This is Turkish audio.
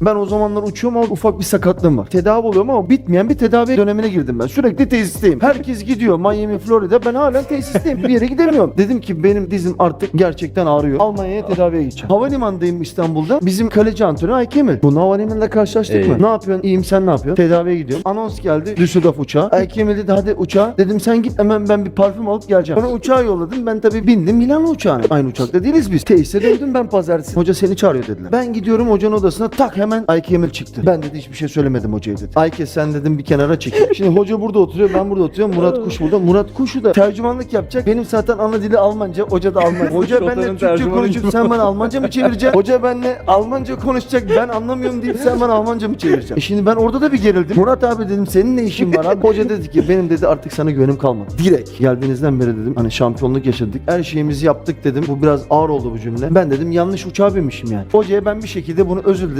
Ben o zamanlar uçuyorum ama ufak bir sakatlığım var. Tedavi oluyorum ama bitmeyen bir tedavi dönemine girdim ben. Sürekli tesisteyim. Herkes gidiyor Miami, Florida. Ben halen tesisteyim. Bir yere gidemiyorum. Dedim ki benim dizim artık gerçekten ağrıyor. Almanya'ya tedaviye gideceğim. Havalimanındayım İstanbul'da. Bizim kaleci antrenörü Aykemil. Bunu havalimanında karşılaştık Ee? mı? Ne yapıyorsun? İyiyim sen ne yapıyorsun? Tedaviye gidiyorum. Anons geldi. Düsseldorf uçağı. Aykemil dedi hadi uçağa. Dedim sen git hemen ben bir parfüm alıp geleceğim. Sonra uçağa yolladım. Ben tabii bindim Milano uçağına. Aynı uçakta değiliz biz. Tesise döndüm ben pazartesi. Hoca seni çağırıyor dediler. Ben gidiyorum hocanın odasına tak hemen Ayke Emil çıktı. Ben dedi hiçbir şey söylemedim hocaya dedi. Ayke sen dedim bir kenara çekil. Şimdi hoca burada oturuyor ben burada oturuyorum. Murat Kuş burada. Murat Kuş'u da tercümanlık yapacak. Benim zaten ana dili Almanca. Hoca da Almanca. Hoca benimle Türkçe konuşup sen bana Almanca mı çevireceksin? Hoca benimle Almanca konuşacak. Ben anlamıyorum deyip sen bana Almanca mı çevireceksin? E şimdi ben orada da bir gerildim. Murat abi dedim senin ne işin var abi? Hoca dedi ki benim dedi artık sana güvenim kalmadı. Direkt geldiğinizden beri dedim hani şampiyonluk yaşadık. Her şeyimizi yaptık dedim. Bu biraz ağır oldu bu cümle. Ben dedim yanlış uçağa binmişim yani. Hocaya ben bir şekilde bunu özür diledim.